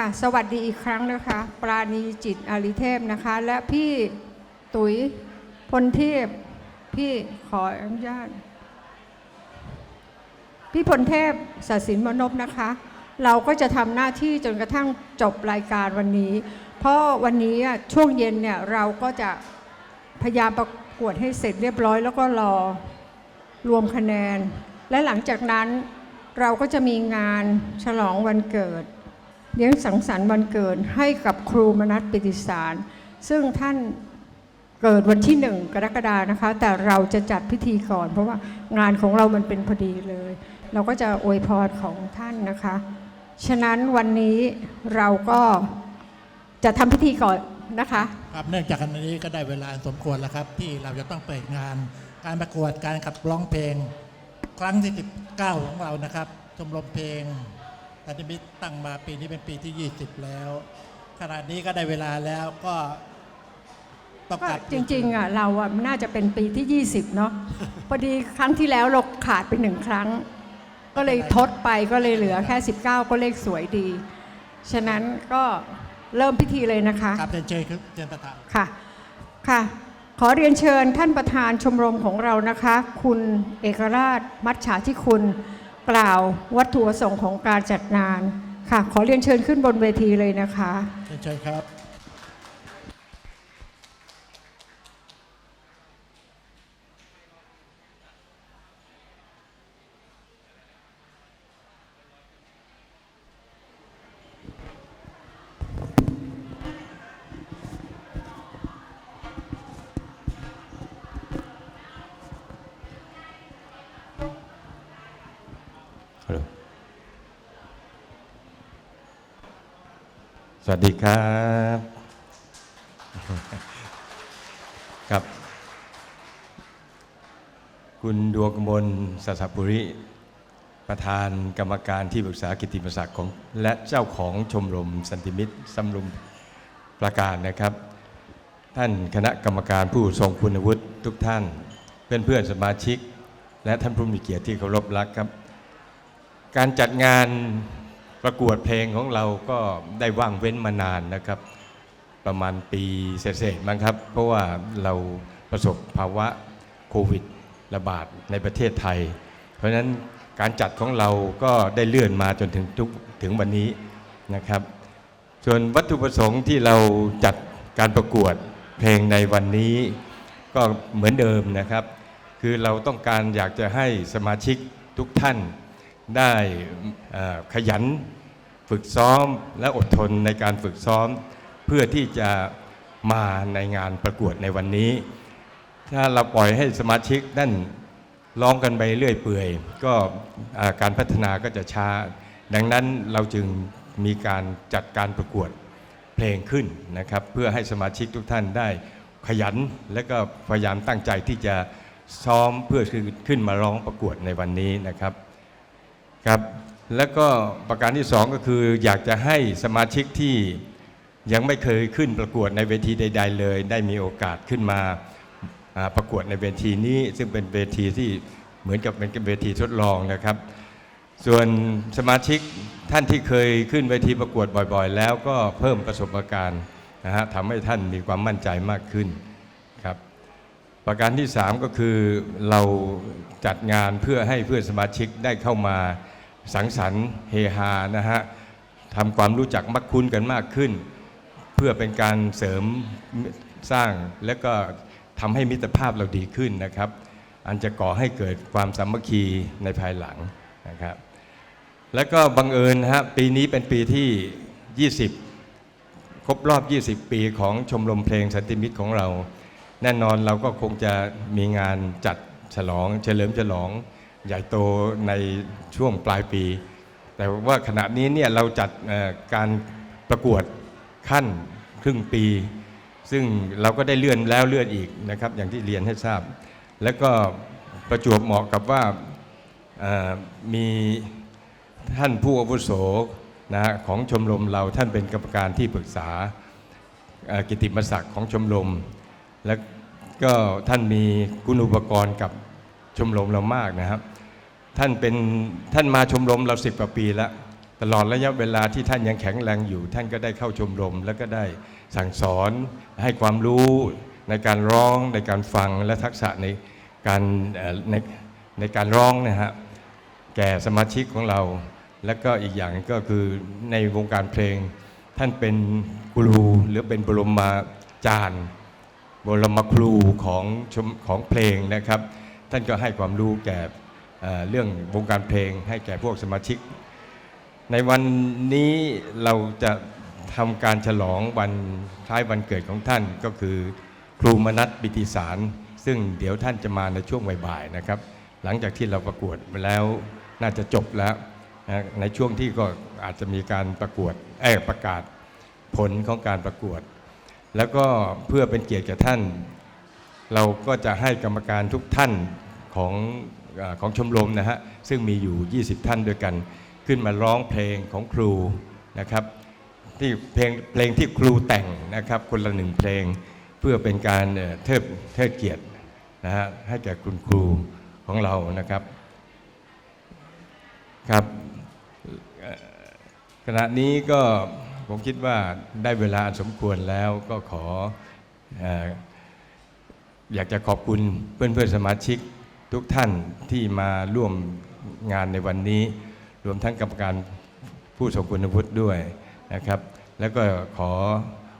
ค่ะสวัสดีอีกครั้งนะคะ ปราณีจิตอาริเทพนะคะ และพี่ตุ๋ยพลเทพพี่ขออนุญาต พี่พลเทพศสินมนพนะคะ เราก็จะทำหน้าที่จนกระทั่งจบรายการวันนี้ เพราะวันนี้ช่วงเย็นเนี่ยเราก็จะพยายามประกวดให้เสร็จเรียบร้อย แล้วก็รอรวมคะแนน และหลังจากนั้นเราก็จะมีงานฉลองวันเกิด เลี้ยงสังสรรค์วันเกิดให้กับครูมนัสปิติสาร ซึ่งท่านเกิดวันที่หนึ่งกรกฎานะคะ แต่เราจะจัดพิธีก่อน เพราะว่างานของเรามันเป็นพอดีเลย เราก็จะอวยพรของท่านนะคะ ฉะนั้นวันนี้เราก็จะทำพิธีก่อนนะคะครับเนื่องจากอันนี้ก็ได้เวลาสมควรแล้วครับ ที่เราจะต้องเปิดงาน การประกวดการขับร้องเพลง ครั้งที่ 19 ของเรานะครับชมรมเพลง อันนี้ตั้งมาปีนี้เป็นปีที่ 20 แล้ว ขณะนี้ก็ได้เวลาแล้วก็ต้องก็กลับจริงๆอะเราอะน่าจะเป็นปีที่ 20 เนาะพอดีครั้งที่แล้วเราขาดไปหนึ่งครั้ง ก็เลยทดไปก็เลยเหลือแค่ 19 ก็เลขสวยดี ฉะนั้นก็เริ่มพิธีเลยนะคะครับเชิญเชิญครับเชิญประธานค่ะค่ะ ขอเรียนเชิญท่านประธานชมรมของเรานะคะ คุณเอกราชมัชชาที่คุณ กล่าววัตถุประสงค์ของการจัดงานค่ะ ขอเรียนเชิญขึ้นบนเวทีเลยนะคะ เชิญครับ สวัสดีครับ ครับ คุณดวงกมลสัสปุริ ประธานกรรมการที่ปรึกษากิติมศักดิ์ของ และเจ้าของชมรมสันติมิตรสำรุมประการนะครับ ท่านคณะกรรมการผู้ทรงคุณวุฒิทุกท่าน เพื่อนเพื่อนสมาชิก และท่านผู้มีเกียรติที่เคารพรักครับ การจัดงาน ประกวดเพลงของเราก็ได้ว่างเว้นมานานนะครับ ประมาณปีเศษๆมั้งครับ เพราะว่าเราประสบภาวะโควิดระบาดในประเทศไทย เพราะฉะนั้นการจัดของเราก็ได้เลื่อนมาจนถึงทุกถึงวันนี้นะครับ ส่วนวัตถุประสงค์ที่เราจัดการประกวดเพลงในวันนี้ก็เหมือนเดิมนะครับ คือเราต้องการอยากจะให้สมาชิกทุกท่านได้ขยัน ฝึกซ้อมและอดทนในการฝึกซ้อม เพื่อที่จะมาในงานประกวดในวันนี้ ถ้าเราปล่อยให้สมาชิกนั่นร้องกันไปเรื่อยเปื่อย ก็การพัฒนาก็จะช้า ดังนั้นเราจึงมีการจัดการประกวดเพลงขึ้นนะครับ เพื่อให้สมาชิกทุกท่านได้ขยันและก็พยายามตั้งใจที่จะซ้อมเพื่อคือขึ้นมาร้องประกวดในวันนี้นะครับ แล้วก็ประการที่สองก็คืออยากจะให้สมาชิกที่ยังไม่เคยขึ้นประกวดในเวทีใด ๆ เลย ได้มีโอกาสขึ้นมาประกวดในเวทีนี้ ซึ่งเป็นเวทีที่เหมือนกับเป็นเวทีทดลองนะครับ ส่วนสมาชิกท่านที่เคยขึ้นเวทีประกวดบ่อยๆ แล้วก็เพิ่มประสบการณ์นะฮะทำให้ท่านมีความมั่นใจมากขึ้นครับประการที่ 3 ก็คือเราจัดงานเพื่อให้เพื่อนสมาชิกได้เข้ามา สังสรรค์เฮฮานะฮะทำความรู้จักมักคุ้นกันมากขึ้น เพื่อเป็นการเสริมสร้างและก็ทำให้มิตรภาพเราดีขึ้นนะครับ อันจะก่อให้เกิดความสามัคคีในภายหลังนะครับแล้วก็บังเอิญนะฮะปีนี้เป็นปีที่ 20 ครบรอบ 20 ปีของชมรมเพลงสันติมิตรของเรา แน่นอนเราก็คงจะมีงานจัดฉลองเฉลิมฉลอง ใหญ่โตในช่วงปลายปี แต่ว่าขณะนี้เนี่ยเราจัดการประกวดขั้นครึ่งปี ซึ่งเราก็ได้เลื่อนแล้วเลื่อนอีกนะครับ อย่างที่เรียนให้ทราบ แล้วก็ประจวบเหมาะกับว่ามีท่านผู้อาวุโสนะฮะของชมรมเราท่านเป็นกรรมการที่ปรึกษากิตติมศักดิ์ของชมรม และก็ท่านมีคุณอุปกรณ์กับ ชมรมเรามากนะครับ ท่านเป็นท่านมาชมรมเราสิบกว่าปีแล้วตลอดระยะเวลาที่ท่านยังแข็งแรงอยู่ ท่านก็ได้เข้าชมรม แล้วก็ได้สั่งสอนให้ความรู้ในการร้องในการฟังและทักษะในการในในการร้องนะฮะแก่สมาชิกของเรา และก็อีกอย่างก็คือในวงการเพลง ท่านเป็นครูหรือเป็นบรมมาจารย์บรมครูของของเพลงนะครับ ท่านก็ให้ความรู้แก่เรื่องวงการเพลงให้แก่พวกสมาชิก ในวันนี้เราจะทำการฉลองวันคล้ายวันเกิดของท่านก็คือครูมนัสบิติสาร ซึ่งเดี๋ยวท่านจะมาในช่วงบ่ายๆนะครับ หลังจากที่เราประกวดไปแล้วน่าจะจบแล้วนะในช่วงที่ก็อาจจะมีการประกวดเออประกาศผลของการประกวด แล้วก็เพื่อเป็นเกียรติแก่ท่าน เราก็จะให้กรรมการทุกท่านของอของชมรมนะฮะซึ่งมีอยู่ 20 ท่านด้วยกัน ขึ้นมาร้องเพลงของครูนะครับที่เพลงเพลงที่ครูแต่งนะครับคนละหนึ่งเพลงเพื่อเป็นการเทิดเทิดเกียรตินะฮะให้แก่คุณครูของเรานะครับครับขณะนี้ก็ผมคิดว่าได้เวลาสมควรแล้วก็ขอ อยากจะขอบคุณเพื่อนเพื่อนสมาชิกทุกท่านที่มาร่วมงานในวันนี้ รวมทั้งกรรมการผู้ทรงคุณวุฒิด้วยนะครับ แล้วก็ขอ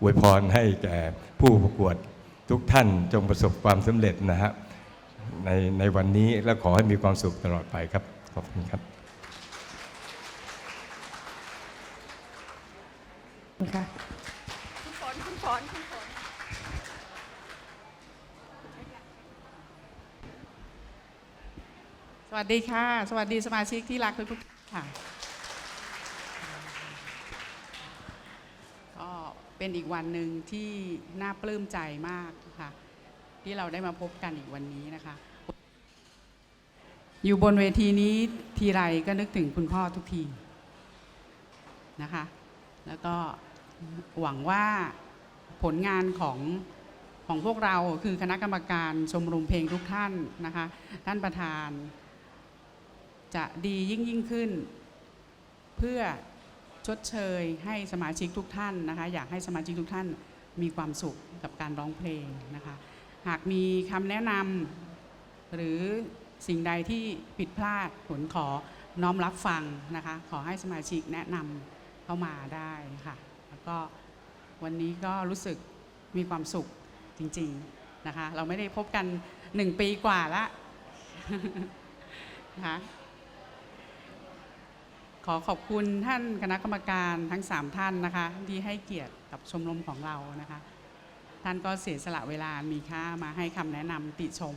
อวยพรให้แก่ผู้ประกวดทุกท่านจงประสบความสำเร็จนะฮะในในวันนี้และขอให้มีความสุขตลอดไปครับ ขอบคุณครับค่ะ สวัสดีค่ะ สวัสดีสมาชิกที่รักทุกๆท่านค่ะก็เป็นอีกวันหนึ่งที่น่าปลื้มใจมากค่ะ ที่เราได้มาพบกันอีกวันนี้นะคะ อยู่บนเวทีนี้ทีไรก็นึกถึงคุณพ่อทุกทีนะคะ แล้วก็หวังว่าผลงานของของพวกเราคือคณะกรรมการชมรมเพลงทุกท่านนะคะ ท่านประธาน จะดียิ่งยิ่งขึ้น เพื่อชดเชยให้สมาชิกทุกท่านนะคะ อยากให้สมาชิกทุกท่านมีความสุขกับการร้องเพลงนะคะ หากมีคำแนะนำหรือสิ่งใดที่ผิดพลาดผลขอน้อมรับฟังนะคะ ขอให้สมาชิกแนะนำเข้ามาได้ค่ะ แล้วก็วันนี้ก็รู้สึกมีความสุขจริงๆนะคะ เราไม่ได้พบกันหนึ่งปีกว่าละนะคะ ขอขอบคุณท่านคณะกรรมการทั้ง 3 ท่านนะคะ ที่ให้เกียรติกับชมรมของเรานะคะ ท่านก็เสียสละเวลามีค่ามาให้คำแนะนำติชม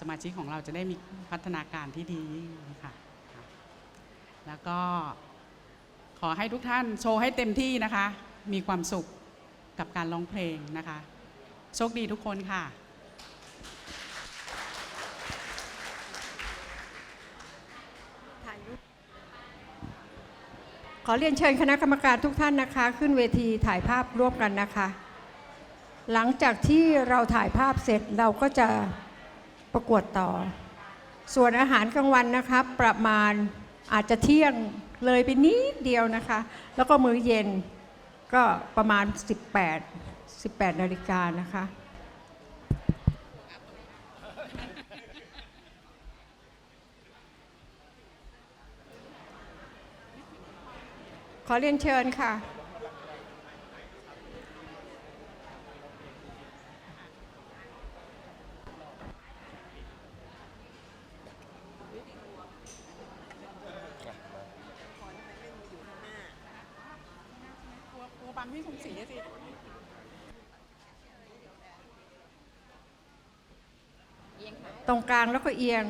สมาชิกของเราจะได้มีพัฒนาการที่ดีค่ะค่ะแล้วก็ขอให้ทุกท่านโชว์ให้เต็มที่นะคะ มีความสุขกับการร้องเพลงนะคะ โชคดีทุกคนค่ะ ขอเรียนเชิญคณะกรรมการทุกท่านนะคะ ขึ้นเวทีถ่ายภาพร่วมกันนะคะ หลังจากที่เราถ่ายภาพเสร็จเราก็จะประกวดต่อ ส่วนอาหารกลางวันนะคะประมาณอาจจะเที่ยงเลยไปนิดเดียวนะคะ แล้วก็มื้อเย็นก็ประมาณ 18 18 นาฬิกานะคะ ขอเรียนเชิญค่ะกลัวกลัวบังพี่สมศรีอะสิตรงกลางแล้วก็เอียง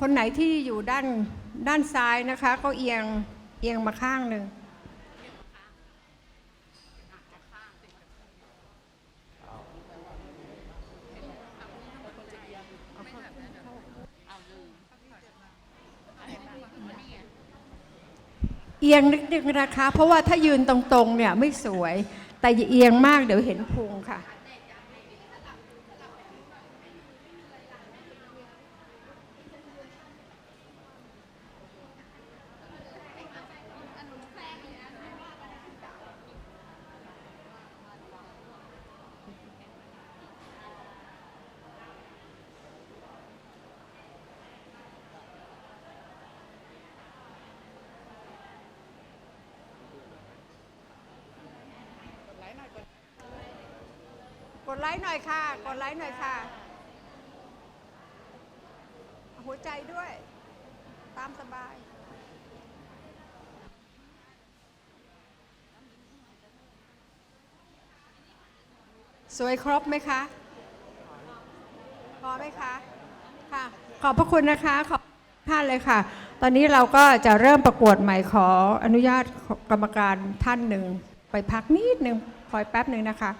คนไหนที่อยู่ด้านด้านซ้ายนะคะ ก็เอียง เอียงมาข้างหนึ่งเอียงนิดนึงนะคะ เพราะว่าถ้ายืนตรงๆเนี่ยไม่สวย แต่เอียงมากเดี๋ยวเห็นพุงค่ะ ดไลค์หน่อยค่ะ กดไลค์หน่อยค่ะ หัวใจด้วย ตามสบาย สวยครบไหมคะ พอไหมคะ ค่ะ ขอบพระคุณนะคะ ขอบท่านเลยค่ะ ตอนนี้เราก็จะเริ่มประกวดใหม่ขออนุญาตกรรมการท่านหนึ่ง ไปพักนิดหนึ่งคอยแป๊บหนึ่งนะคะ